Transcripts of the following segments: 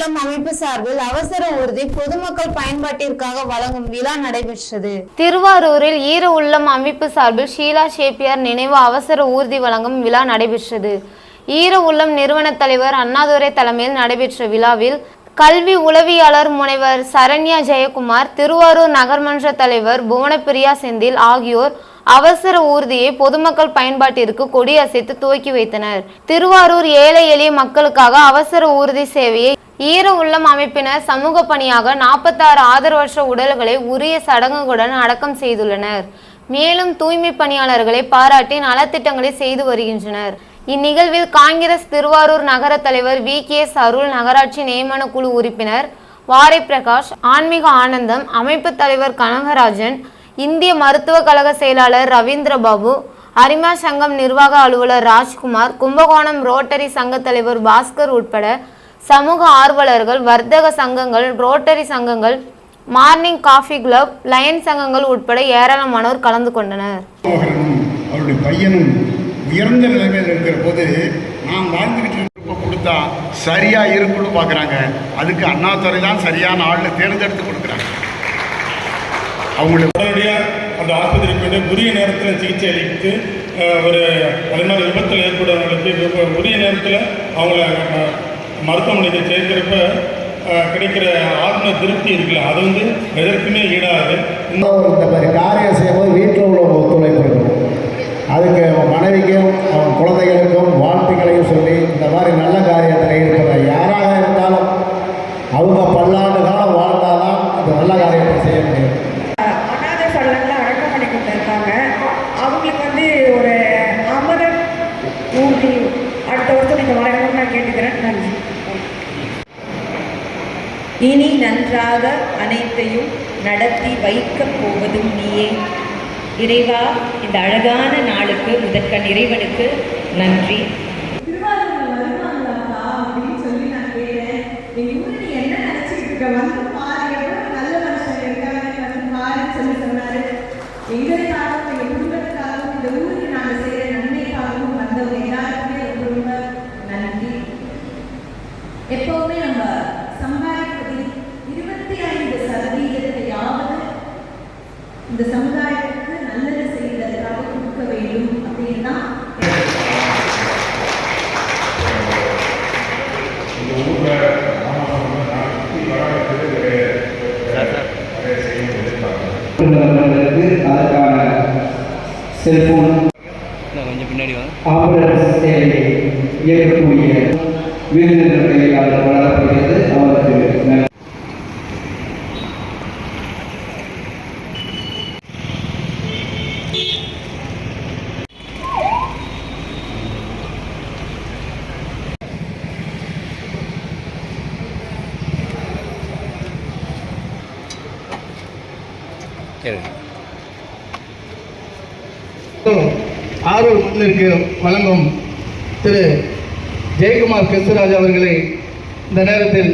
உள்ளம் அமைப்பு சார்பில் அவசர ஊர்தி பொதுமக்கள் பயன்பாட்டிற்காக வழங்கும் விழா நடைபெற்றது. திருவாரூரில் ஈர உள்ளம் அமைப்பு சார்பில் ஷீலா ஷேப்பியார் நினைவு அவசர ஊர்தி வழங்கும் விழா நடைபெற்றது. ஈர உள்ளம் நிறுவன தலைவர் அண்ணாதுரை தலைமையில் நடைபெற்ற விழாவில் கல்வி உளவியாளர் முனைவர் சரண்யா ஜெயக்குமார் திருவாரூர் நகர்மன்ற தலைவர் புவனப்பிரியா செந்தில் ஆகியோர் அவசர ஊர்தியை பொதுமக்கள் பயன்பாட்டிற்கு கொடியசைத்து துவக்கி வைத்தனர். திருவாரூர் ஏழை எளிய மக்களுக்காக அவசர ஊர்தி சேவையை ஈர உள்ளம் அமைப்பினர் சமூக பணியாக நாற்பத்தாறு ஆதரவற்ற உடல்களை உரிய சடங்குகளுடன் அடக்கம் செய்துள்ளனர். மேலும் தூய்மை பணியாளர்களை பாராட்டி நலத்திட்டங்களை செய்து வருகின்றனர். இந்நிகழ்வில் காங்கிரஸ் திருவாரூர் நகர தலைவர் வி. கே. எஸ். அருள் நகராட்சி நியமன குழு உறுப்பினர் வாரை பிரகாஷ் ஆன்மீக ஆனந்தம் அமைப்பு தலைவர் கனகராஜன் இந்திய மருத்துவ கழக செயலாளர் ரவீந்திர பாபு அரிமா சங்கம் நிர்வாக அலுவலர் ராஜ்குமார் கும்பகோணம் ரோட்டரி சங்க தலைவர் பாஸ்கர் உட்பட சமூக ஆர்வலர்கள் வர்த்தக சங்கங்கள் ரோட்டரி சங்கங்கள் மார்னிங் காஃபி கிளப் லயன் சங்கங்கள் உட்பட ஏராளமானோர் கலந்து கொண்டனர். அவருடைய பையனும் உயர்ந்த நிலைமையில் இருக்கிற போது நாம் வாழ்ந்துக்கிட்டு இருக்கப்ப கொடுத்தா சரியா இருக்குன்னு பார்க்குறாங்க. அதுக்கு அண்ணாதுறை தான் சரியான ஆள்னு தேர்ந்தெடுத்து கொடுக்குறாங்க. அவங்களுடைய உடனடியாக அந்த ஆஸ்பத்திரிக்கு வந்து உரிய நேரத்தில் சிகிச்சை அளித்து ஒரு அதே மாதிரி விபத்தில் ஏற்படுறவங்களுக்கு உரிய நேரத்தில் அவங்கள மருத்துவமனைக்கு சேர்க்கிறப்ப கிடைக்கிற ஆத்ம திருப்தி இருக்குல்ல அது வந்து எதற்குமே ஈடாது இந்த மாதிரி காரிய இனி நன்றாக அனைத்தையும் நடத்தி வைக்கப் போவதும் நீயே. இறைவா இந்த அழகான நாளுக்கு முதற்கண் இறைவனுக்கு நன்றி. செல்போன் ஆம்புலன்ஸ் சேவையை இயக்கக்கூடிய விருந்தினர்களை அவர் வழங்கப்படுகிறது அவருக்கு நன்றி. ஆரூர் மண்ணிற்கு வழங்கும் திரு ஜெயக்குமார் கிருஷ்ணராஜ் அவர்களை இந்த நேரத்தில்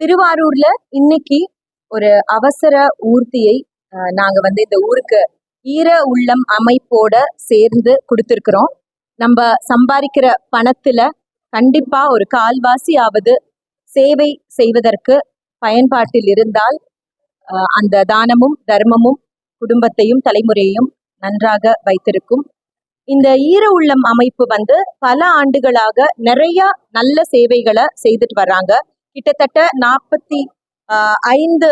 திருவாரூர்ல இன்னைக்கு ஒரு அவசர ஊர்த்தியை நாங்க வந்து இந்த ஊருக்கு ஈர உள்ளம் அமைப்போட சேர்ந்து கொடுத்துருக்குறோம். நம்ம சம்பாதிக்கிற பணத்துல கண்டிப்பா ஒரு கால்வாசியாவது சேவை செய்வதற்கு பயன்பாட்டில் இருந்தால் அந்த தானமும் தர்மமும் குடும்பத்தையும் தலைமுறையையும் நன்றாக வைத்திருக்கும். இந்த ஈர உள்ளம் அமைப்பு வந்து பல ஆண்டுகளாக நிறைய நல்ல சேவைகளை செய்துட்டு வர்றாங்க. கிட்டத்தட்ட நாற்பத்தி ஐந்து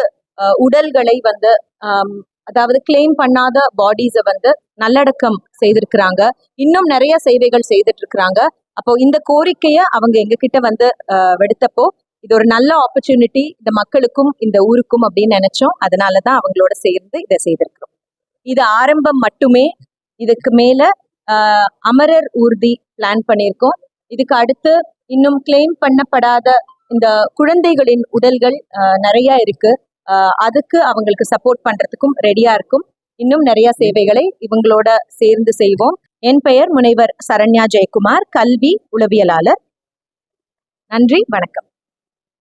உடல்களை வந்து அதாவது கிளைம் பண்ணாத பாடிஸை வந்து நல்லடக்கம் செய்திருக்கிறாங்க. இன்னும் நிறைய சேவைகள் செய்துட்டு இருக்கிறாங்க அப்போ இந்த கோரிக்கையை அவங்க எங்ககிட்ட வந்து ஆஹ், வெடுத்தப்போ இது ஒரு நல்ல ஆப்பர்ச்சுனிட்டி இந்த மக்களுக்கும் இந்த ஊருக்கும் அப்படின்னு நினைச்சோம். அதனால தான் அவங்களோட சேர்ந்து இதை செய்திருக்கிறோம். இது ஆரம்பம் மட்டுமே. இதுக்கு மேல அமரர் ஊர்தி பிளான் பண்ணியிருக்கோம். இதுக்கு அடுத்து இன்னும் கிளைம் பண்ணப்படாத இந்த குழந்தைகளின் உடல்கள் நிறைய இருக்கு. அதுக்கு அவங்களுக்கு சப்போர்ட் பண்றதுக்கும் ரெடியா இருக்கும். இன்னும் நிறைய சேவைகளை இவங்களோட சேர்ந்து செய்வோம். என் பெயர் முனைவர் சரண்யா ஜெயக்குமார் கல்வி உளவியலாளர். நன்றி வணக்கம்.